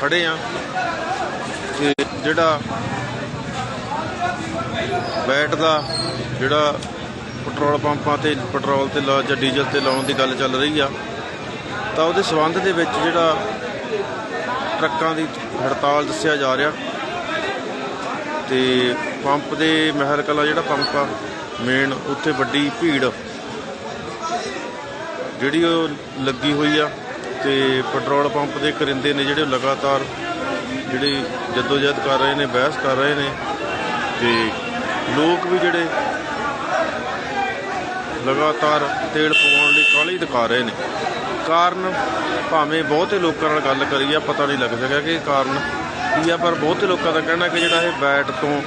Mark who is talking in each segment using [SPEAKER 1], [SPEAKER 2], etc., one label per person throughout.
[SPEAKER 1] ਖੜੇ ਆ। ਤੇ ਜਿਹੜਾ ਬੈਟ ਦਾ ਜਿਹੜਾ ਪੈਟਰੋਲ ਪੰਪਾਂ ਤੇ, ਪੈਟਰੋਲ ਤੇ ਲਾ ਜਾਂ ਡੀਜ਼ਲ ਤੇ ਲਾਉਣ ਦੀ ਗੱਲ ਚੱਲ ਰਹੀ ਆ, ਤਾਂ ਉਹਦੇ ਸਬੰਧ ਦੇ ਵਿੱਚ ਜਿਹੜਾ ਟਰੱਕਾਂ ਦੀ ਹੜਤਾਲ ਦੱਸਿਆ ਜਾ ਰਿਹਾ। ਤੇ ਪੰਪ ਦੇ ਮਹਿਰ ਕਲਾ ਜਿਹੜਾ ਪੰਪ ਆ ਮੇਨ ਉੱਥੇ ਵੱਡੀ ਭੀੜ ਜਿਹੜੀ ਉਹ ਲੱਗੀ ਹੋਈ ਆ। ਤੇ ਪੈਟਰੋਲ ਪੰਪ ਦੇ ਕਰਿੰਦੇ ਨੇ ਜਿਹੜੇ ਉਹ ਲਗਾਤਾਰ ਜਿਹੜੀ ਜਦੋਜਹਿਦ ਕਰ ਰਹੇ ਨੇ, ਬਹਿਸ ਕਰ ਰਹੇ ਨੇ ਤੇ ਲੋਕ ਵੀ ਜਿਹੜੇ ਲਗਾਤਾਰ ਤੇਲ ਪਵਾਉਣ ਲਈ ਕਾਹਲੀ ਦਿਖਾ ਰਹੇ ਨੇ। ਕਾਰਨ ਭਾਵੇਂ ਬਹੁਤੇ ਲੋਕਾਂ ਨਾਲ ਗੱਲ ਕਰੀ ਆ ਪਤਾ ਨਹੀਂ ਲੱਗ ਸਕਿਆ ਕਿ ਇਹ ਕਾਰਨ ਕੀ ਆ, ਪਰ ਬਹੁਤੇ ਲੋਕਾਂ ਦਾ ਕਹਿਣਾ ਕਿ ਜਿਹੜਾ ਇਹ ਬੈਟ ਤੋਂ,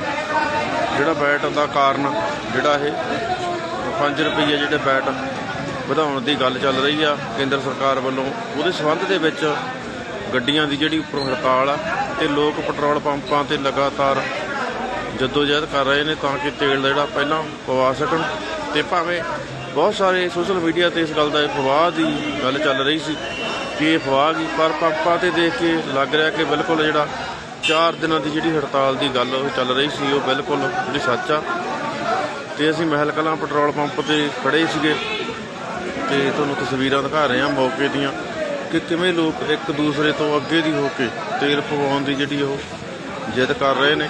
[SPEAKER 1] ਜਿਹੜਾ ਬੈਟ ਦਾ ਕਾਰਨ, ਜਿਹੜਾ ਇਹ 5 ਰੁਪਏ ਜਿਹੜੇ ਬੈਟ ਵਧਾਉਣ ਦੀ ਗੱਲ ਚੱਲ ਰਹੀ ਆ, ਕੇਂਦਰ ਸਰਕਾਰ ਵੱਲੋਂ। ਉਹਦੇ ਸੰਬੰਧ ਦੇ ਵਿੱਚ ਗੱਡੀਆਂ ਦੀ ਜਿਹੜੀ ਉੱਪਰੋਂ ਹੜਤਾਲ ਆ ਤੇ ਲੋਕ ਪੈਟਰੋਲ ਪੰਪਾਂ ਤੇ ਲਗਾਤਾਰ ਜਦੋਜਹਿਦ ਕਰ ਰਹੇ ਨੇ ਤਾਂ ਕਿ ਤੇਲ ਜਿਹੜਾ ਪਹਿਲਾਂ ਪਵਾ ਸਕਣ। ਤੇ ਭਾਵੇਂ ਬਹੁਤ ਸਾਰੇ ਸੋਸ਼ਲ ਮੀਡੀਆ ਤੇ ਇਸ ਗੱਲ ਦਾ ਫਵਾਹ ਦੀ ਗੱਲ ਚੱਲ ਰਹੀ ਸੀ ਕਿ ਇਹ ਫਵਾਹ ਗਈ ਪਰ ਪੰਪਾਂ ਤੇ ਦੇਖ ਕੇ ਲੱਗ ਰਿਹਾ ਕਿ ਬਿਲਕੁਲ ਜਿਹੜਾ 4 ਦਿਨਾਂ ਦੀ ਜਿਹੜੀ ਹੜਤਾਲ ਦੀ ਗੱਲ ਉਹ ਚੱਲ ਰਹੀ ਸੀ, ਉਹ ਬਿਲਕੁਲ ਜਿਹੜੀ ਸੱਚ ਆ। ਤੇ ਅਸੀਂ ਮਹਿਲ ਕਲਾਂ ਪੈਟਰੋਲ ਪੰਪ ਤੇ ਖੜੇ ਸੀਗੇ। ਤੇ ਤੁਹਾਨੂੰ ਤਸਵੀਰਾਂ ਦਿਖਾ ਰਹੇ ਹਾਂ ਮੌਕੇ ਦੀਆਂ ਕਿ ਕਿਵੇਂ ਲੋਕ ਇੱਕ ਦੂਸਰੇ ਤੋਂ ਅੱਗੇ ਦੀ ਹੋ ਕੇ ਤੇਲ ਪਵਾਉਣ ਦੀ ਜਿਹੜੀ ਉਹ ਜਿੱਦ ਕਰ ਰਹੇ ਨੇ।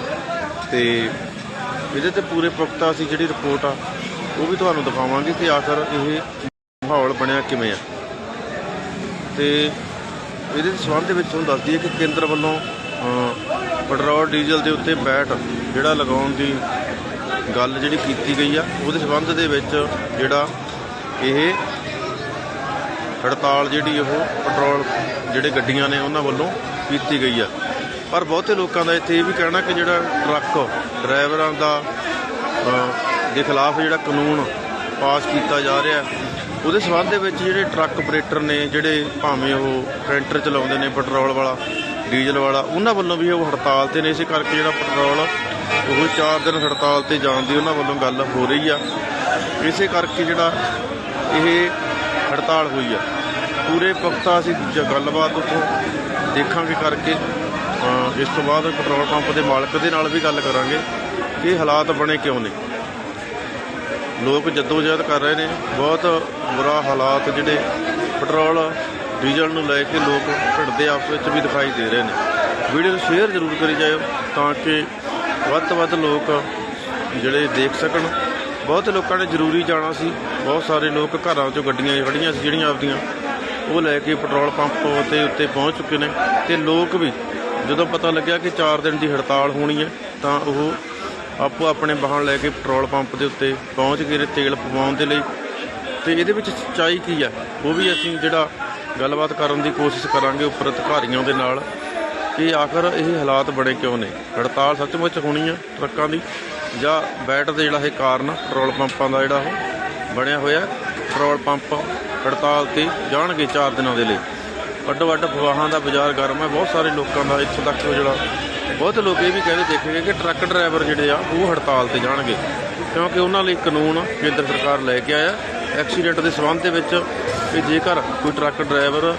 [SPEAKER 1] ਤੇ ਇਹਦੇ ਤੇ ਪੂਰੇ ਪੁਖਤਾ ਅਸੀਂ ਜਿਹੜੀ ਰਿਪੋਰਟ ਆ, ਉਹ ਵੀ ਤੁਹਾਨੂੰ ਦਿਖਾਵਾਂਗੇ ਕਿ ਆਖਰ ਇਹ ਮਾਹੌਲ ਬਣਿਆ ਕਿਵੇਂ ਆ। ਤੇ ਇਹਦੇ ਸੰਬੰਧ ਦੇ ਵਿੱਚ ਤੁਹਾਨੂੰ ਦੱਸ ਦਈਏ ਕਿ ਕੇਂਦਰ ਵੱਲੋਂ ਪੈਟਰੋਲ, ਡੀਜ਼ਲ ਦੇ ਉੱਤੇ ਬੈਟ ਜਿਹੜਾ ਲਗਾਉਣ ਦੀ ਗੱਲ ਜਿਹੜੀ ਕੀਤੀ ਗਈ ਆ, ਉਹਦੇ ਸੰਬੰਧ ਦੇ ਵਿੱਚ ਜਿਹੜਾ ਇਹ ਹੜਤਾਲ ਜਿਹੜੀ ਉਹ ਪੈਟਰੋਲ ਜਿਹੜੇ ਗੱਡੀਆਂ ਨੇ ਉਹਨਾਂ ਵੱਲੋਂ ਕੀਤੀ ਗਈ ਆ। ਪਰ ਬਹੁਤੇ ਲੋਕਾਂ ਦਾ ਇੱਥੇ ਇਹ ਵੀ ਕਹਿਣਾ ਕਿ ਜਿਹੜਾ ਟਰੱਕ ਡਰਾਈਵਰਾਂ ਦਾ ਦੇ ਖਿਲਾਫ ਜਿਹੜਾ ਕਾਨੂੰਨ ਪਾਸ ਕੀਤਾ ਜਾ ਰਿਹਾ ਉਹਦੇ ਸੰਬੰਧ ਦੇ ਵਿੱਚ ਜਿਹੜੇ ਟਰੱਕ ਆਪਰੇਟਰ ਨੇ, ਜਿਹੜੇ ਭਾਵੇਂ ਉਹ ਟਰੈਂਟਰ ਚਲਾਉਂਦੇ ਨੇ, ਪੈਟਰੋਲ ਵਾਲਾ, ਡੀਜ਼ਲ ਵਾਲਾ, ਉਹਨਾਂ ਵੱਲੋਂ ਵੀ ਉਹ ਹੜਤਾਲ ਤੇ ਨੇ। ਇਸੇ ਕਰਕੇ ਜਿਹੜਾ ਪੈਟਰੋਲ, ਉਹ 4 ਦਿਨ ਹੜਤਾਲ ਤੇ ਜਾਣ ਦੀ ਉਹਨਾਂ ਵੱਲੋਂ ਗੱਲ ਹੋ ਰਹੀ ਆ। ਇਸੇ ਕਰਕੇ ਜਿਹੜਾ ਇਹ ਹੜਤਾਲ ਹੋਈ ਆ। ਪੂਰੇ ਪੁਖਤਾ ਅਸੀਂ ਗੱਲਬਾਤ ਉੱਥੋਂ ਦੇਖਾਂਗੇ ਕਰਕੇ। ਇਸ ਤੋਂ ਬਾਅਦ ਪੈਟਰੋਲ ਪੰਪ ਦੇ ਮਾਲਕ ਦੇ ਨਾਲ ਵੀ ਗੱਲ ਕਰਾਂਗੇ ਕਿ ਹਾਲਾਤ ਬਣੇ ਕਿਉਂ ਨੇ। ਲੋਕ ਜਦੋਜਹਿਦ ਕਰ ਰਹੇ ਨੇ। ਬਹੁਤ ਬੁਰਾ ਹਾਲਾਤ ਜਿਹੜੇ ਪੈਟਰੋਲ, ਡੀਜ਼ਲ ਨੂੰ ਲੈ ਕੇ ਲੋਕ ਭਿੜਦੇ ਆਪਸ ਵਿੱਚ ਵੀ ਦਿਖਾਈ ਦੇ ਰਹੇ ਨੇ। ਵੀਡੀਓ ਨੂੰ ਸ਼ੇਅਰ ਜ਼ਰੂਰ ਕਰੀ ਜਾਇਓ ਤਾਂ ਕਿ ਵੱਧ ਤੋਂ ਵੱਧ ਲੋਕ ਜਿਹੜੇ ਦੇਖ ਸਕਣ। ਬਹੁਤ ਲੋਕਾਂ ਨੇ ਜ਼ਰੂਰੀ ਜਾਣਾ ਸੀ। ਬਹੁਤ ਸਾਰੇ ਲੋਕ ਘਰਾਂ ਚੋਂ ਗੱਡੀਆਂ ਖੜੀਆਂ ਸੀ ਜਿਹੜੀਆਂ ਆਪਦੀਆਂ। ਉਹ ਲੈ ਕੇ ਪੈਟਰੋਲ ਪੰਪ ਤੇ ਉੱਤੇ ਪਹੁੰਚ ਚੁੱਕੇ ਨੇ। ਤੇ ਲੋਕ ਵੀ, ਜਦੋਂ ਪਤਾ ਲੱਗਿਆ ਕਿ 4 ਦਿਨ ਦੀ ਹੜਤਾਲ ਹੋਣੀ ਹੈ, ਤਾਂ ਉਹ ਆਪੋ ਆਪਣੇ ਵਾਹਨ ਲੈ ਕੇ ਪੈਟਰੋਲ ਪੰਪ ਦੇ ਉੱਤੇ ਪਹੁੰਚ ਗਏ ਨੇ ਤੇਲ ਪਵਾਉਣ ਦੇ ਲਈ। ਤੇ ਇਹਦੇ ਵਿੱਚ ਸੱਚਾਈ ਕੀ ਹੈ? ਉਹ ਵੀ ਅਸੀਂ ਜਿਹੜਾ ਗੱਲਬਾਤ ਕਰਨ ਦੀ ਕੋਸ਼ਿਸ਼ ਕਰਾਂਗੇ ਉੱਪਰ ਅਧਿਕਾਰੀਆਂ ਦੇ ਨਾਲ ਕਿ ਆਖਰ ਇਹ ਹਾਲਾਤ ਬਣੇ ਕਿਉਂ ਨੇ? ਹੜਤਾਲ ਸੱਚਮੁੱਚ ਹੋਣੀ ਆ ਟਰੱਕਾਂ ਦੀ। ਜਾਂ ਬੈਟ ਦੇ ਜਿਹੜਾ ਇਹ ਕਾਰਨ ਪੈਟਰੋਲ ਪੰਪਾਂ ਦਾ ਜਿਹੜਾ ਉਹ ਬਣਿਆ ਹੋਇਆ ਪੈਟਰੋਲ ਪੰਪ ਹੜਤਾਲ ਤੇ ਜਾਣਗੇ 4 ਦਿਨਾਂ ਦੇ ਲਈ। ਵੱਡੋ ਵੱਡ ਫਵਾਹਾਂ ਦਾ ਬਾਜ਼ਾਰ ਗਰਮ ਹੈ। ਬਹੁਤ ਸਾਰੇ ਲੋਕਾਂ ਦਾ ਇੱਥੋਂ ਤੱਕ ਜਿਹੜਾ ਬਹੁਤ ਲੋਕ ਇਹ ਵੀ ਕਹਿੰਦੇ ਦੇਖੇ ਗਏ ਕਿ ਟਰੱਕ ਡਰਾਈਵਰ ਜਿਹੜੇ ਆ, ਉਹ ਹੜਤਾਲ ਤੇ ਜਾਣਗੇ। ਕਿਉਂਕਿ ਉਹਨਾਂ ਲਈ ਕਾਨੂੰਨ ਕੇਂਦਰ ਸਰਕਾਰ ਲੈ ਕੇ ਆਇਆ ਐਕਸੀਡੈਂਟ ਦੇ ਸੰਬੰਧ ਦੇ ਵਿੱਚ ਕਿ ਜੇਕਰ ਕੋਈ ਟਰੱਕ ਡਰਾਈਵਰ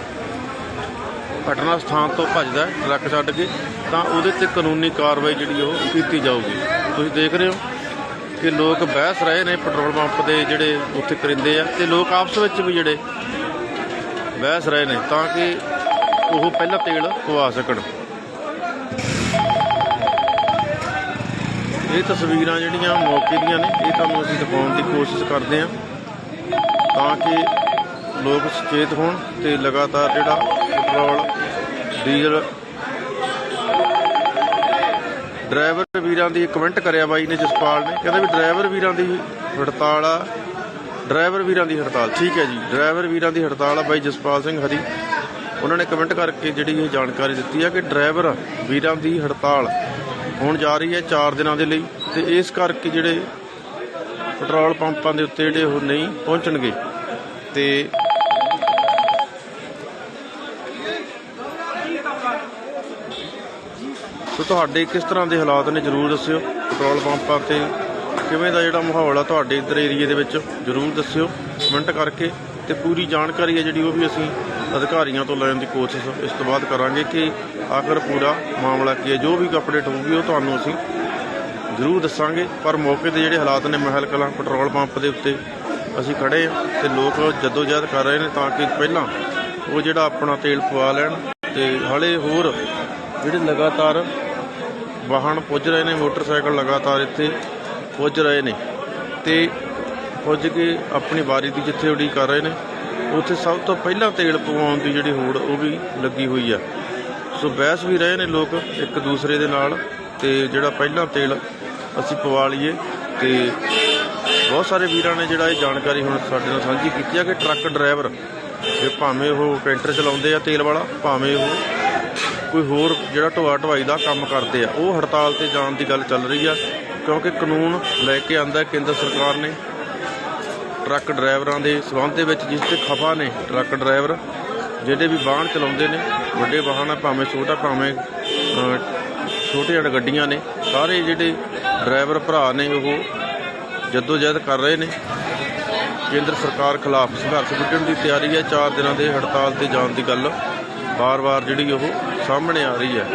[SPEAKER 1] ਘਟਨਾ ਸਥਾਨ ਤੋਂ ਭੱਜਦਾ ਟਰੱਕ ਛੱਡ ਕੇ, ਤਾਂ ਉਹਦੇ ਤੇ ਕਾਨੂੰਨੀ ਕਾਰਵਾਈ ਜਿਹੜੀ ਉਹ ਕੀਤੀ ਜਾਊਗੀ। ਤੁਸੀਂ ਦੇਖ ਰਹੇ ਹੋ ਕਿ ਲੋਕ ਬਹਿਸ ਰਹੇ ਨੇ ਪੈਟਰੋਲ ਪੰਪ ਦੇ ਜਿਹੜੇ ਉੱਥੇ ਕਰਿੰਦੇ ਆ ਤੇ ਲੋਕ ਆਪਸ ਵਿੱਚ ਵੀ ਜਿਹੜੇ ਬਹਿਸ ਰਹੇ ਨੇ ਤਾਂ ਕਿ ਉਹ ਪਹਿਲਾਂ ਤੇਲ ਪਵਾ ਸਕਣ। ਇਹ ਤਸਵੀਰਾਂ ਜਿਹੜੀਆਂ ਮੌਕੇ ਦੀਆਂ ਨੇ, ਇਹ ਤੁਹਾਨੂੰ ਅਸੀਂ ਦਿਖਾਉਣ ਦੀ ਕੋਸ਼ਿਸ਼ ਕਰਦੇ ਹਾਂ ਤਾਂ ਕਿ ਲੋਕ ਸੁਚੇਤ ਹੋਣ ਤੇ ਲਗਾਤਾਰ ਜਿਹੜਾ ਪੈਟਰੋਲ, ਡੀਜ਼ਲ ਡਰਾਈਵਰ ਵੀਰਾਂ ਦੀ ਕਮੈਂਟ ਕਰਿਆ ਬਾਈ ਨੇ ਜਸਪਾਲ ਨੇ, ਕਹਿੰਦਾ ਵੀ ਡਰਾਈਵਰ ਵੀਰਾਂ ਦੀ ਹੜਤਾਲ ਆ। ਡਰਾਈਵਰ ਵੀਰਾਂ ਦੀ ਹੜਤਾਲ, ਠੀਕ ਹੈ ਜੀ, ਡਰਾਈਵਰ ਵੀਰਾਂ ਦੀ ਹੜਤਾਲ ਆ ਬਾਈ ਜਸਪਾਲ ਸਿੰਘ ਹਰੀ। ਉਹਨਾਂ ਨੇ ਕਮੈਂਟ ਕਰਕੇ ਜਿਹੜੀ ਇਹ ਜਾਣਕਾਰੀ ਦਿੱਤੀ ਆ ਕਿ ਡਰਾਈਵਰ ਵੀਰਾਂ ਦੀ ਹੜਤਾਲ ਹੋਣ ਜਾ ਰਹੀ ਹੈ 4 ਦਿਨਾਂ ਦੇ ਲਈ ਤੇ ਇਸ ਕਰਕੇ ਜਿਹੜੇ ਪੈਟਰੋਲ ਪੰਪਾਂ ਦੇ ਉੱਤੇ ਜਿਹੜੇ ਉਹ ਨਹੀਂ ਪਹੁੰਚਣਗੇ। ਤੇ ਸੋ ਤੁਹਾਡੇ ਕਿਸ ਤਰ੍ਹਾਂ ਦੇ ਹਾਲਾਤ ਨੇ ਜਰੂਰ ਦੱਸਿਓ। ਪੈਟਰੋਲ ਪੰਪਾਂ ਤੇ ਕਿਵੇਂ ਦਾ ਜਿਹੜਾ ਮਾਹੌਲ ਆ ਤੁਹਾਡੇ ਇੱਧਰ ਏਰੀਏ ਦੇ ਵਿੱਚ, ਜਰੂਰ ਦੱਸਿਓ ਕਮੈਂਟ ਕਰਕੇ ਤੇ ਪੂਰੀ ਜਾਣਕਾਰੀ ਹੈ ਜਿਹੜੀ ਉਹ ਵੀ ਅਸੀਂ ਅਧਿਕਾਰੀਆਂ ਤੋਂ ਲੈਣ ਦੀ ਕੋਸ਼ਿਸ਼ ਇਸ ਤੋਂ ਬਾਅਦ ਕਰਾਂਗੇ ਕਿ ਆਖਰ ਪੂਰਾ ਮਾਮਲਾ ਕੀ ਹੈ, ਜੋ ਵੀ ਅਪਡੇਟ ਹੋਊਗੀ ਉਹ ਤੁਹਾਨੂੰ ਅਸੀਂ ਜ਼ਰੂਰ ਦੱਸਾਂਗੇ। ਪਰ ਮੌਕੇ ਤੇ ਜਿਹੜੇ ਹਾਲਾਤ ਨੇ ਮਹਿਲ ਕਲਾਂ, ਪੈਟਰੋਲ ਪੰਪ ਦੇ ਉੱਤੇ ਅਸੀਂ ਖੜੇ ਹਾਂ ਤੇ ਲੋਕ ਜਦੋਜਹਿਦ ਕਰ ਰਹੇ ਨੇ ਤਾਂ ਕਿ ਪਹਿਲਾਂ ਉਹ ਜਿਹੜਾ ਆਪਣਾ ਤੇਲ ਪਵਾ ਲੈਣ ਤੇ ਹਲੇ ਹੋਰ ਜਿਹੜੇ ਲਗਾਤਾਰ ਵਾਹਨ ਪੁੱਜ ਰਹੇ ਨੇ, ਮੋਟਰਸਾਈਕਲ ਲਗਾਤਾਰ ਇੱਥੇ ਪੁੱਜ ਰਹੇ ਨੇ ਤੇ ਪੁੱਜ ਕੇ ਆਪਣੀ ਵਾਰੀ ਦੀ ਜਿੱਥੇ ਉਡੀਕ ਕਰ ਰਹੇ ਨੇ, ਉੱਥੇ ਸਭ ਤੋਂ ਪਹਿਲਾਂ ਤੇਲ ਪਵਾਉਣ ਦੀ ਜਿਹੜੀ ਹੋੜ, ਉਹ ਵੀ ਲੱਗੀ ਹੋਈ ਆ। ਸੋ ਬਹਿਸ ਵੀ ਰਹੇ ਨੇ ਲੋਕ ਇੱਕ ਦੂਸਰੇ ਦੇ ਨਾਲ ਤੇ ਜਿਹੜਾ ਪਹਿਲਾਂ ਤੇਲ ਅਸੀਂ ਪਵਾ ਲਈਏ ਤੇ ਬਹੁਤ ਸਾਰੇ ਵੀਰਾਂ ਨੇ ਜਿਹੜਾ ਇਹ ਜਾਣਕਾਰੀ ਹੁਣ ਸਾਡੇ ਨਾਲ ਸਾਂਝੀ ਕੀਤੀ ਆ ਕਿ ਟਰੱਕ ਡਰਾਈਵਰ ਇਹ ਭਾਵੇਂ ਉਹ ਕੈਂਟਰ ਚਲਾਉਂਦੇ ਆ ਤੇਲ ਵਾਲਾ, ਭਾਵੇਂ ਉਹ ਕੋਈ ਹੋਰ ਜਿਹੜਾ ਢੋਆ ਢਵਾਈ ਦਾ ਕੰਮ ਕਰਦੇ ਆ ਉਹ ਹੜਤਾਲ ਤੇ ਜਾਣ ਦੀ ਗੱਲ ਚੱਲ ਰਹੀ ਆ ਕਿਉਂਕਿ ਕਾਨੂੰਨ ਲੈ ਕੇ ਆਂਦਾ ਕੇਂਦਰ ਸਰਕਾਰ ਨੇ। ਟਰੱਕ ਡਰਾਈਵਰਾਂ ਦੇ ਸਬੰਧ ਦੇ ਵਿੱਚ ਜਿਸ ਤੇ ਖਫਾ ਨੇ ਟਰੱਕ ਡਰਾਈਵਰ ਜਿਹੜੇ ਵੀ ਵਾਹਨ ਚਲਾਉਂਦੇ ਨੇ ਵੱਡੇ ਵਾਹਨ ਆ ਭਾਵੇਂ ਛੋਟਾ ਭਾਵੇਂ ਅ, ਛੋਟੀਆਂ ਗੱਡੀਆਂ ਨੇ ਸਾਰੇ ਜਿਹੜੇ ਡਰਾਈਵਰ ਭਰਾ ਨੇ ਉਹ ਜਦੋਜਹਿਦ ਕਰ ਰਹੇ ਨੇ। ਕੇਂਦਰ ਸਰਕਾਰ ਖਿਲਾਫ ਸੰਘਰਸ਼ ਵਿੱਢਣ ਦੀ ਤਿਆਰੀ ਹੈ 4 ਦਿਨਾਂ ਦੇ ਹੜਤਾਲ ਤੇ ਜਾਣ ਦੀ ਗੱਲ ਵਾਰ ਵਾਰ ਜਿਹੜੀ ਉਹ ਸਾਹਮਣੇ ਆ ਰਹੀ ਹੈ।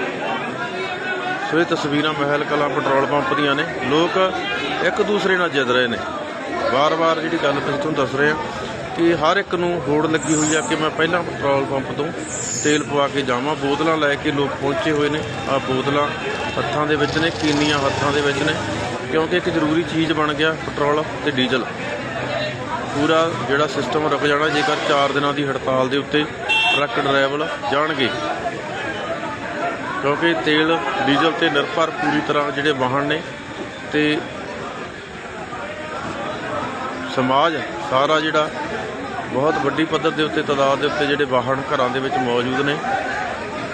[SPEAKER 1] ਸੋ ਇਹ ਤਸਵੀਰਾਂ ਮਹਿਲ, ਕਲਾਂ, ਪੈਟਰੋਲ ਪੰਪ ਦੀਆਂ ਨੇ। ਲੋਕ ਇੱਕ ਦੂਸਰੇ ਨਾਲ ਜਿੱਦ ਰਹੇ ਨੇ। ਵਾਰ-ਵਾਰ ਜਿਹੜੀ ਗੱਲ ਅਸੀਂ ਤੁਹਾਨੂੰ ਦੱਸ ਰਹੇ ਹਾਂ ਕਿ ਹਰ ਇੱਕ ਨੂੰ ਹੋੜ ਲੱਗੀ ਹੋਈ ਆ ਕਿ ਮੈਂ ਪਹਿਲਾਂ ਪੈਟਰੋਲ ਪੰਪ ਤੋਂ ਤੇਲ ਪਵਾ ਕੇ ਜਾਵਾਂ। ਬੋਤਲਾਂ ਲੈ ਕੇ ਲੋਕ ਪਹੁੰਚੇ ਹੋਏ ਨੇ। ਆ ਬੋਤਲਾਂ ਹੱਥਾਂ ਦੇ ਵਿੱਚ ਨੇ, ਕੀਨੀਆਂ ਹੱਥਾਂ ਦੇ ਵਿੱਚ ਨੇ। ਕਿਉਂਕਿ ਇੱਕ ਜ਼ਰੂਰੀ ਚੀਜ਼ ਬਣ ਗਿਆ ਪੈਟਰੋਲ ਤੇ ਡੀਜ਼ਲ। ਪੂਰਾ ਜਿਹੜਾ ਸਿਸਟਮ ਰੁਕ ਜਾਣਾ, ਜੇਕਰ 4 ਦਿਨਾਂ ਦੀ ਹੜਤਾਲ ਦੇ ਉੱਤੇ ਟਰੱਕ ਡਰਾਈਵਰ ਜਾਣਗੇ। ਕਿਉਂਕਿ ਤੇਲ, ਡੀਜ਼ਲ ਤੇ ਨਿਰਭਰ ਪੂਰੀ ਤਰ੍ਹਾਂ ਜਿਹੜੇ ਵਾਹਨ ਨੇ ਤੇ ਸਮਾਜ ਸਾਰਾ ਜਿਹੜਾ ਬਹੁਤ ਵੱਡੀ ਪੱਧਰ ਦੇ ਉੱਤੇ ਤਾਦਾਦ ਦੇ ਉੱਤੇ ਜਿਹੜੇ ਵਾਹਨ ਘਰਾਂ ਦੇ ਵਿੱਚ ਮੌਜੂਦ ਨੇ।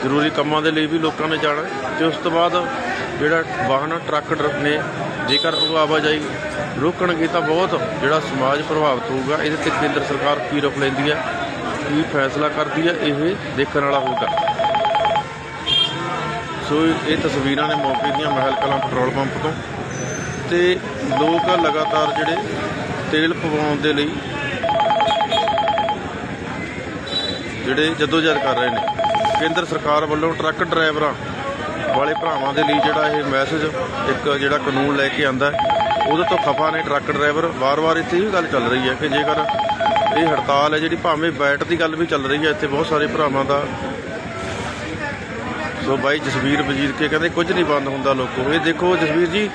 [SPEAKER 1] ਜ਼ਰੂਰੀ ਕੰਮਾਂ ਦੇ ਲਈ ਵੀ ਲੋਕਾਂ ਨੇ ਜਾਣਾ ਹੈ ਤੇ ਉਸ ਤੋਂ ਬਾਅਦ ਜਿਹੜਾ ਵਾਹਨ, ਟਰੱਕ ਡਰ ਨੇ, ਜੇਕਰ ਉਹ ਆਵਾਜਾਈ ਰੋਕਣਗੇ ਤਾਂ ਬਹੁਤ ਜਿਹੜਾ ਸਮਾਜ ਪ੍ਰਭਾਵਿਤ ਹੋਊਗਾ। ਇਹਦੇ ਤੇ ਕੇਂਦਰ ਸਰਕਾਰ ਕੀ ਰੁਖ ਲੈਂਦੀ ਹੈ, ਕੀ ਫੈਸਲਾ ਕਰਦੀ ਹੈ, ਇਹ ਦੇਖਣ ਵਾਲਾ ਹੋਊਗਾ। ਸੋ ਇਹ ਤਸਵੀਰਾਂ ਨੇ ਮੌਕੇ ਦੀਆਂ ਮਹਿਲ ਕਲਾਂ ਪੈਟਰੋਲ ਪੰਪ ਤੋਂ। ਤੇ ਲੋਕ ਲਗਾਤਾਰ ਜਿਹੜੇ ਤੇਲ ਪਵਾਉਣ ਦੇ ਲਈ ਜਿਹੜੇ ਜਦੋਜਹਿਦ ਕਰ ਰਹੇ ਨੇ। ਕੇਂਦਰ ਸਰਕਾਰ ਵੱਲੋਂ ਟਰੱਕ ਡਰਾਈਵਰਾਂ ਵਾਲੇ ਭਰਾਵਾਂ ਦੇ ਲਈ ਜਿਹੜਾ ਇਹ ਮੈਸੇਜ, ਇੱਕ ਜਿਹੜਾ ਕਾਨੂੰਨ ਲੈ ਕੇ ਆਂਦਾ ਉਹਦੇ ਤੋਂ ਖਫਾ ਨੇ ਟਰੱਕ ਡਰਾਈਵਰ। ਵਾਰ-ਵਾਰ ਇੱਥੇ ਇਹ ਗੱਲ ਚੱਲ ਰਹੀ ਹੈ ਕਿ ਜੇਕਰ ਇਹ ਹੜਤਾਲ ਹੈ ਜਿਹੜੀ ਭਾਵੇਂ ਬੈਟ ਦੀ ਗੱਲ ਵੀ ਚੱਲ ਰਹੀ ਹੈ, ਇੱਥੇ ਬਹੁਤ ਸਾਰੇ ਭਰਾਵਾਂ ਦਾ ਸੋ ਬਾਈ ਜਸਵੀਰ ਵਜੀਰ ਕੇ ਕਹਿੰਦੇ ਕੁਝ ਨਹੀਂ ਬੰਦ ਹੁੰਦਾ ਲੋਕੋ। ਇਹ ਦੇਖੋ ਜਸਵੀਰ ਜੀ,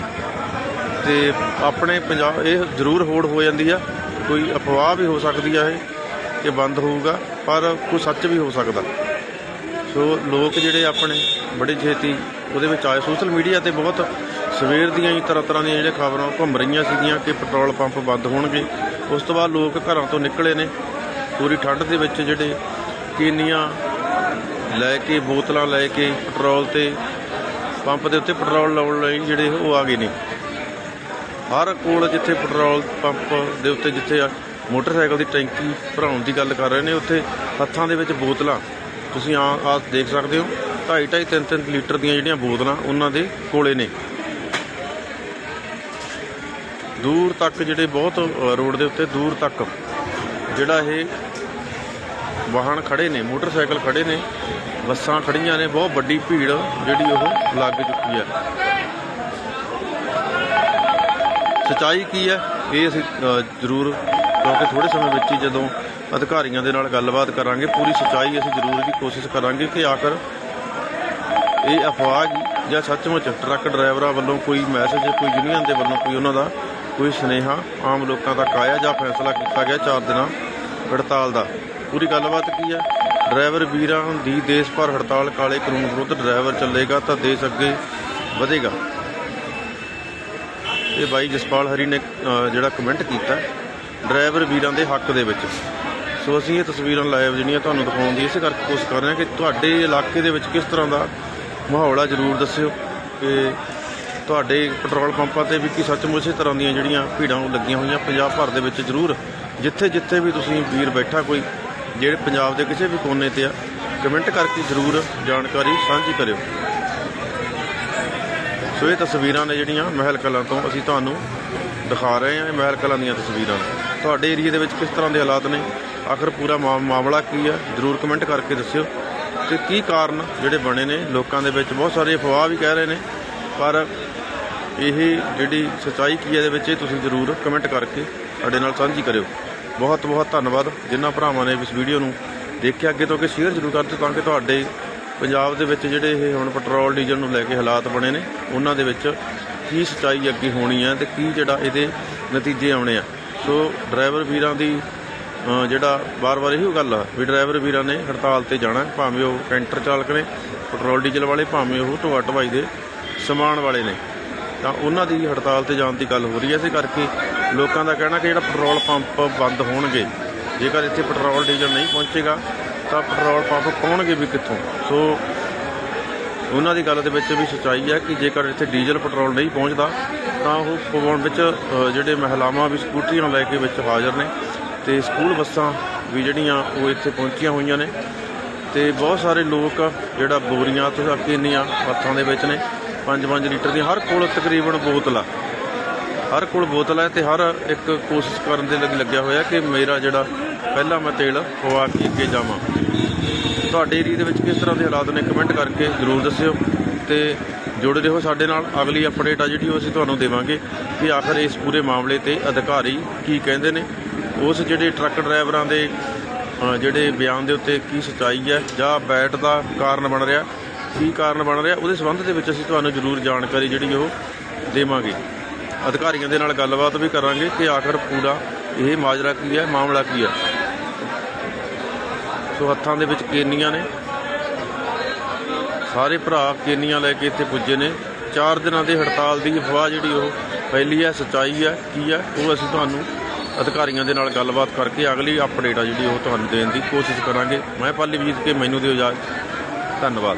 [SPEAKER 1] ਤੇ ਆਪਣੇ ਪੰਜਾਬ, ਇਹ ਜ਼ਰੂਰ ਹੋੜ ਹੋ ਜਾਂਦੀ ਆ। ਕੋਈ ਅਫਵਾਹ ਵੀ ਹੋ ਸਕਦੀ ਆ ਇਹ, ਕਿ ਬੰਦ ਹੋਊਗਾ, ਪਰ ਕੋਈ ਸੱਚ ਵੀ ਹੋ ਸਕਦਾ। ਸੋ ਲੋਕ ਜਿਹੜੇ ਆਪਣੇ ਬੜੀ ਛੇਤੀ ਉਹਦੇ ਵਿੱਚ ਆਏ। ਸੋਸ਼ਲ ਮੀਡੀਆ ਤੇ ਬਹੁਤ ਸਵੇਰ ਦੀਆਂ ਹੀ ਤਰ੍ਹਾਂ ਤਰ੍ਹਾਂ ਦੀਆਂ ਜਿਹੜੇ ਖਬਰਾਂ ਘੁੰਮ ਰਹੀਆਂ ਸੀਗੀਆਂ ਕਿ ਪੈਟਰੋਲ ਪੰਪ ਬੰਦ ਹੋਣਗੇ। ਉਸ ਤੋਂ ਬਾਅਦ ਲੋਕ ਘਰਾਂ ਤੋਂ ਨਿਕਲੇ ਨੇ। ਪੂਰੀ ਠੰਡ ਦੇ ਵਿੱਚ ਜਿਹੜੇ ਕੀਨੀਆਂ ਲੈ ਕੇ, ਬੋਤਲਾਂ ਲੈ ਕੇ, ਪੈਟਰੋਲ ਤੇ, ਪੰਪ ਦੇ ਉੱਤੇ ਪੈਟਰੋਲ ਲਾਉਣ ਲਈ ਜਿਹੜੇ ਉਹ ਆ ਗਏ ਨੇ। ਹਰ ਕੋਲ ਜਿੱਥੇ ਪੈਟਰੋਲ ਪੰਪ ਦੇ ਉੱਤੇ ਜਿੱਥੇ ਮੋਟਰਸਾਈਕਲ ਦੀ ਟੈਂਕੀ ਭਰਾਉਣ ਦੀ ਗੱਲ ਕਰ ਰਹੇ ਨੇ, ਉੱਥੇ ਹੱਥਾਂ ਦੇ ਵਿੱਚ ਬੋਤਲਾਂ। ਤੁਸੀਂ ਆ ਆ ਦੇਖ ਸਕਦੇ ਹੋ 2.5 2.5 3 3 ਲੀਟਰ ਦੀਆਂ ਜਿਹੜੀਆਂ ਬੋਤਲਾਂ ਉਹਨਾਂ ਦੇ ਕੋਲੇ ਨੇ। ਦੂਰ ਤੱਕ ਜਿਹੜੇ ਬਹੁਤ ਰੋਡ ਦੇ ਉੱਤੇ ਦੂਰ ਤੱਕ ਜਿਹੜਾ ਇਹ ਵਾਹਨ ਖੜੇ ਨੇ, ਮੋਟਰਸਾਈਕਲ ਖੜੇ ਨੇ, ਬੱਸਾਂ ਖੜੀਆਂ ਨੇ, ਬਹੁਤ ਵੱਡੀ ਭੀੜ ਜਿਹੜੀ ਉਹ ਲੱਗ ਚੁੱਕੀ ਹੈ। ਸਚਾਈ ਕੀ ਹੈ? ਇਹ ਅਸੀਂ ਜ਼ਰੂਰ, ਕਿਉਂਕਿ ਥੋੜੇ ਸਮੇਂ ਵਿੱਚ ਹੀ ਜਦੋਂ ਅਧਿਕਾਰੀਆਂ ਦੇ ਨਾਲ ਗੱਲਬਾਤ ਕਰਾਂਗੇ, ਪੂਰੀ ਸਚਾਈ ਅਸੀਂ ਜ਼ਰੂਰ ਦੀ ਕੋਸ਼ਿਸ਼ ਕਰਾਂਗੇ ਕਿ ਆਖਰ ਇਹ ਅਫਵਾਹ ਜਾਂ ਸੱਚਮੁੱਚ ਟਰੱਕ ਡਰਾਈਵਰਾਂ ਵੱਲੋਂ ਕੋਈ ਮੈਸੇਜ, ਕੋਈ ਯੂਨੀਅਨ ਦੇ ਵੱਲੋਂ ਕੋਈ ਉਹਨਾਂ ਦਾ ਕੋਈ ਸੁਨੇਹਾ ਆਮ ਲੋਕਾਂ ਤੱਕ ਆਇਆ ਜਾਂ ਫੈਸਲਾ ਕੀਤਾ ਗਿਆ 4 ਦਿਨਾਂ ਹੜਤਾਲ ਦਾ? ਪੂਰੀ ਗੱਲਬਾਤ ਕੀ ਹੈ ਡਰਾਈਵਰ ਵੀਰਾਂ ਦੀ ਦੇਸ਼ ਭਰ ਹੜਤਾਲ ਕਾਲੇ ਕਾਨੂੰਨ ਵਿਰੁੱਧ ਡਰਾਈਵਰ ਚੱਲੇਗਾ ਤਾਂ ਦੇਸ਼ ਅੱਗੇ ਵਧੇਗਾ। ਇਹ ਬਾਈ ਜਸਪਾਲ ਹਰੀ ਨੇ ਜਿਹੜਾ ਕਮੈਂਟ ਕੀਤਾ, ਡਰਾਈਵਰ ਵੀਰਾਂ ਦੇ ਹੱਕ ਦੇ ਵਿੱਚ। ਸੋ ਅਸੀਂ ਇਹ ਤਸਵੀਰਾਂ ਲਾਈਵ ਜਿਹੜੀਆਂ ਤੁਹਾਨੂੰ ਦਿਖਾਉਣ ਦੀ ਇਸ ਕਰਕੇ ਕੋਸ਼ਿਸ਼ ਕਰ ਰਹੇ ਹਾਂ ਕਿ ਤੁਹਾਡੇ ਇਲਾਕੇ ਦੇ ਵਿੱਚ ਕਿਸ ਤਰ੍ਹਾਂ ਦਾ ਮਾਹੌਲ ਆ, ਜਰੂਰ ਦੱਸਿਓ। ਕਿ ਤੁਹਾਡੇ ਪੈਟਰੋਲ ਪੰਪਾਂ ਤੇ ਵੀ ਕੀ ਸੱਚਮੁੱਚ ਇਸ ਤਰ੍ਹਾਂ ਦੀਆਂ ਜਿਹੜੀਆਂ ਭੀੜਾਂ ਉਹ ਲੱਗੀਆਂ ਹੋਈਆਂ ਪੰਜਾਬ ਭਰ ਦੇ ਵਿੱਚ ਜਰੂਰ। ਜਿੱਥੇ ਜਿੱਥੇ ਵੀ ਤੁਸੀਂ ਵੀਰ ਬੈਠਾ ਕੋਈ ਜਿਹੜੇ ਪੰਜਾਬ ਦੇ ਕਿਸੇ ਵੀ ਕੋਨੇ ਤੇ ਆ ਕਮੈਂਟ ਕਰਕੇ ਜਰੂਰ ਜਾਣਕਾਰੀ ਸਾਂਝੀ ਕਰਿਓ। ਸੋ ਇਹ ਤਸਵੀਰਾਂ ਨੇ ਜਿਹੜੀਆਂ ਮਹਿਲ ਕਲਾਂ ਤੋਂ ਅਸੀਂ ਤੁਹਾਨੂੰ ਦਿਖਾ ਰਹੇ ਹਾਂ, ਇਹ ਮਹਿਲ ਕਲਾਂ ਦੀਆਂ ਤਸਵੀਰਾਂ ਤੁਹਾਡੇ ਏਰੀਆ ਦੇ ਵਿੱਚ ਕਿਸ ਤਰ੍ਹਾਂ ਦੇ ਹਾਲਾਤ ਨੇ? ਆਖਰ ਪੂਰਾ ਮਾ- ਮਾਮਲਾ ਕੀ ਆ? ਜਰੂਰ ਕਮੈਂਟ ਕਰਕੇ ਦੱਸਿਓ। ਤੇ ਕੀ ਕਾਰਨ ਜਿਹੜੇ ਬਣੇ ਨੇ? ਲੋਕਾਂ ਦੇ ਵਿੱਚ ਬਹੁਤ ਸਾਰੇ ਅਫਵਾਹ ਵੀ ਕਹਿ ਰਹੇ ਨੇ। ਪਰ ਇਹ ਜਿਹੜੀ ਸੱਚਾਈ ਕੀ ਹੈ ਇਹਦੇ ਵਿੱਚ ਇਹ ਤੁਸੀਂ ਜਰੂਰ ਕਮੈਂਟ ਕਰਕੇ ਸਾਡੇ ਨਾਲ ਸਾਂਝੀ ਕਰਿਓ। ਬਹੁਤ ਬਹੁਤ ਧੰਨਵਾਦ ਜਿਨ੍ਹਾਂ ਭਰਾਵਾਂ ਨੇ ਇਸ ਵੀਡੀਓ ਨੂੰ ਦੇਖਿਆ। ਅੱਗੇ ਤੋਂ ਅੱਗੇ ਸ਼ੇਅਰ ਜਰੂਰ ਕਰ ਦਿਓ ਤਾਂ ਕਿ ਤੁਹਾਡੇ ਪੰਜਾਬ ਦੇ ਵਿੱਚ ਜਿਹੜੇ ਇਹ ਹੁਣ ਪੈਟਰੋਲ, ਡੀਜ਼ਲ ਨੂੰ ਲੈ ਕੇ ਹਾਲਾਤ ਬਣੇ ਨੇ, ਉਹਨਾਂ ਦੇ ਵਿੱਚ ਕੀ ਸੱਚਾਈ ਅੱਗੇ ਹੋਣੀ ਹੈ ਤੇ ਕੀ ਜਿਹੜਾ ਇਹਦੇ ਨਤੀਜੇ ਆਉਣੇ ਆ। ਸੋ ਡਰਾਈਵਰ ਵੀਰਾਂ ਦੀ ਜਿਹੜਾ ਵਾਰ-ਵਾਰ ਇਹੋ ਗੱਲ ਆ ਵੀ ਡਰਾਈਵਰ ਵੀਰਾਂ ਨੇ ਹੜਤਾਲ ਤੇ ਜਾਣਾ, ਭਾਵੇਂ ਉਹ ਕੈਂਟਰ ਚਾਲਕ ਨੇ, ਪੈਟਰੋਲ, ਡੀਜ਼ਲ ਵਾਲੇ, ਭਾਵੇਂ ਉਹ ਢੋਆ ਢਵਾਈ ਦੇ ਸਮਾਨ ਵਾਲੇ ਨੇ। ਤਾਂ ਉਹਨਾਂ ਦੀ ਹੜਤਾਲ ਤੇ ਜਾਣ ਦੀ ਗੱਲ ਹੋ ਰਹੀ ਹੈ ਇਸੇ ਕਰਕੇ ਲੋਕਾਂ ਦਾ ਕਹਿਣਾ ਕਿ ਜਿਹੜਾ ਪੈਟਰੋਲ ਪੰਪ ਬੰਦ ਹੋਣਗੇ, ਜੇਕਰ ਇੱਥੇ ਪੈਟਰੋਲ ਡੀਜ਼ਲ ਨਹੀਂ ਪਹੁੰਚੇਗਾ, ਤਾਂ ਪੈਟਰੋਲ ਪੰਪ ਪਾਉਣਗੇ ਵੀ ਕਿੱਥੋਂ? ਸੋ, ਉਹਨਾਂ ਦੀ ਗੱਲ ਦੇ ਵਿੱਚ ਵੀ ਸੱਚਾਈ ਹੈ ਕਿ ਜੇਕਰ ਇੱਥੇ ਡੀਜ਼ਲ ਪੈਟਰੋਲ ਨਹੀਂ ਪਹੁੰਚਦਾ, ਤਾਂ ਉਹ ਪਵਾਉਣ ਵਿੱਚ ਜਿਹੜੇ ਮਹਿਲਾਵਾਂ ਵੀ ਸਕੂਟਰੀਆਂ ਲੈ ਕੇ ਵਿੱਚ ਹਾਜ਼ਰ ਨੇ, ਤੇ ਸਕੂਲ ਬੱਸਾਂ ਵੀ ਜਿਹੜੀਆਂ ਉਹ ਇੱਥੇ ਪਹੁੰਚੀਆਂ ਹੋਈਆਂ ਨੇ, ਤੇ ਬਹੁਤ ਸਾਰੇ ਲੋਕ ਜਿਹੜਾ ਬੋਰੀਆਂ ਤੇ ਕੇਨੀਆਂ ਹੱਥਾਂ ਦੇ ਵਿੱਚ ਨੇ 5-5 ਲੀਟਰ ਦੀਆਂ, ਹਰ ਕੋਲ ਤਕਰੀਬਨ ਬੋਤਲ। ਆ ਹਰ ਕੋਲ ਬੋਤਲ ਹੈ ਤੇ ਹਰ ਇੱਕ ਕੋਸ਼ਿਸ਼ ਕਰਨ ਦੇ ਲਈ ਲੱਗਿਆ ਹੋਇਆ ਕਿ ਮੇਰਾ ਜਿਹੜਾ ਪਹਿਲਾਂ ਮੈਂ ਤੇਲ ਪਵਾ ਕੇ ਅੱਗੇ ਜਾਵਾਂ। ਤੁਹਾਡੇ ਏਰੀਆ ਦੇ ਵਿੱਚ ਕਿਸ ਤਰ੍ਹਾਂ ਦੇ ਹਾਲਾਤ ਨੇ ਕਮੈਂਟ ਕਰਕੇ ਜ਼ਰੂਰ ਦੱਸਿਓ ਤੇ ਜੁੜੇ ਰਹੋ ਸਾਡੇ ਨਾਲ। ਅਗਲੀ ਅਪਡੇਟ ਆ ਜਿਹੜੀ ਉਹ ਅਸੀਂ ਤੁਹਾਨੂੰ ਦੇਵਾਂਗੇ ਕਿ ਆਖਰ ਇਸ ਪੂਰੇ ਮਾਮਲੇ ਤੇ ਅਧਿਕਾਰੀ ਕੀ ਕਹਿੰਦੇ ਨੇ, ਉਸ ਜਿਹੜੇ ਟਰੱਕ ਡਰਾਈਵਰਾਂ ਦੇ ਜਿਹੜੇ ਬਿਆਨ ਦੇ ਉੱਤੇ ਕੀ ਸੱਚਾਈ ਹੈ ਜਾਂ ਬੈਟ ਦਾ ਕਾਰਨ ਬਣ ਰਿਹਾ, ਕੀ ਕਾਰਨ ਬਣ ਰਿਹਾ, ਉਹਦੇ ਸੰਬੰਧ ਦੇ ਵਿੱਚ ਅਸੀਂ ਤੁਹਾਨੂੰ ਜ਼ਰੂਰ ਜਾਣਕਾਰੀ ਜਿਹੜੀ ਉਹ ਦੇਵਾਂਗੇ। ਅਧਿਕਾਰੀਆਂ ਦੇ ਨਾਲ ਗੱਲਬਾਤ ਵੀ ਕਰਾਂਗੇ ਕਿ ਆਖਰ ਪੂਰਾ ਇਹ ਮਾਜਰਾ ਕੀ ਹੈ, ਮਾਮਲਾ ਕੀ ਹੈ। ਸੋ ਹੱਥਾਂ ਦੇ ਵਿੱਚ ਕੇਨੀਆਂ ਨੇ। ਸਾਰੇ ਭਰਾ ਕੇਨੀਆਂ ਲੈ ਕੇ ਇੱਥੇ ਪੁੱਜੇ ਨੇ। ਚਾਰ ਦਿਨਾਂ ਦੀ ਹੜਤਾਲ ਦੀ ਅਫਵਾਹ ਜਿਹੜੀ ਉਹ ਫੈਲੀ ਹੈ, ਸੱਚਾਈ ਹੈ, ਕੀ ਹੈ, ਉਹ ਅਸੀਂ ਤੁਹਾਨੂੰ ਅਧਿਕਾਰੀਆਂ ਦੇ ਨਾਲ ਗੱਲਬਾਤ ਕਰਕੇ ਅਗਲੀ ਅਪਡੇਟ ਆ ਜਿਹੜੀ ਉਹ ਤੁਹਾਨੂੰ ਦੇਣ ਦੀ ਕੋਸ਼ਿਸ਼ ਕਰਾਂਗੇ। ਮੈਂ ਪਾਲੀ ਵੀਰ ਕੇ, ਮੈਨੂੰ ਦਿਓ ਇਜਾਜ਼ਤ। ਧੰਨਵਾਦ।